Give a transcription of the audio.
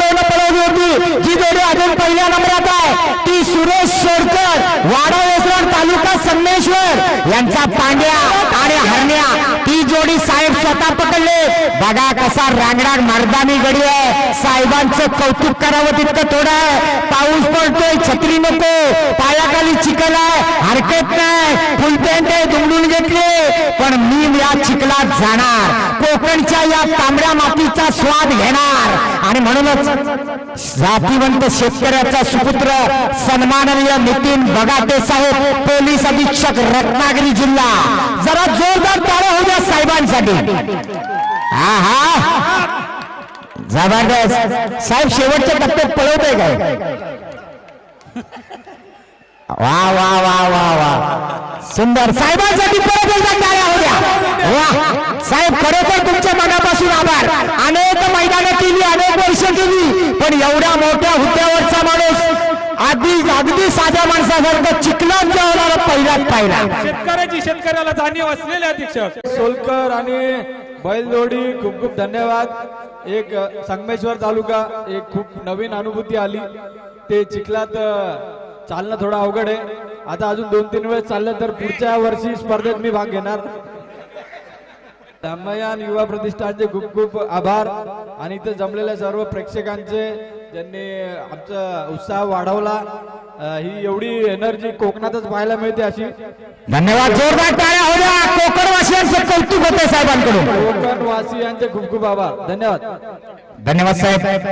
पुरवलं होती. जी जोडी अजून पहिल्या नंबरात आहे. ती सुरेश सोडकर वाडा वेसरण तालुका संगमेश्वर यांचा पांड्या आणि हरण्या. ती जोडी साहेब स्वतः पकडले. बघा कसा रांगणार मर्दानी गडी आहे. साहेबांचं कौतुक करावं तितकं थोडं आहे. पाऊस पडतोय छत्री नको. पायाखाली चिखल आहे. हरकत नाही. फुलपेंट आहे दुमडून घेतले. पण मी या चिखलात जाणार. कोकणच्या या तांबड्या मातीचा स्वाद घेणार. आणि म्हणूनच जातीवंत शेतकऱ्याचा सुपुत्र सन्माननीय नितीन बगाटे साहेब पोलीस अधीक्षक रत्नागिरी जिल्हा. जरा जोरदार टाळ्या होऊ द्या साहेबांसाठी. हा हा जबरदस्त. साहेब शेवटच्या टप्प्यात पळवतोय काय? वा वा वा वा वा. सुंदर. साहेबांसाठी परत एकदा टाळ्या होऊ द्या वा. साहेब खरोखर तुमच्या मनापासून आभार. अनेक वर्ष केली पण एवढ्या मोठ्या हुद्द्यावरचा माणूस आधी अगदी साध्या माणसासारखं चिखलात जेवणारा पहिलाच पाहिला. शेतकऱ्याची शेतकऱ्याला जाणीव असलेले अधीक्षक. सोलकर आणि बैलजोडी खूप खूप धन्यवाद. एक संगमेश्वर तालुका एक खूप नवीन अनुभूती आली. ते चिखलात चालणं थोडं अवघड आहे. आता अजून दोन तीन वेळेस चाललं तर पुढच्या वर्षी स्पर्धेत मी भाग घेणार. धम्मयान युवा प्रतिष्ठानचे खूप खूप आभार. आणि इथे जमलेल्या सर्व प्रेक्षकांचे ज्यांनी आमचा उत्साह वाढवला ही एवढी एनर्जी कोकणातच पाहायला मिळते अशी. धन्यवाद. जोरदार टाळ्या होऊ द्या कोकणवासियांचं कौतुक होतंय साहेबांकडून. कोकणवासियांचे खूप खूप आभार. धन्यवाद. धन्यवाद साहेब.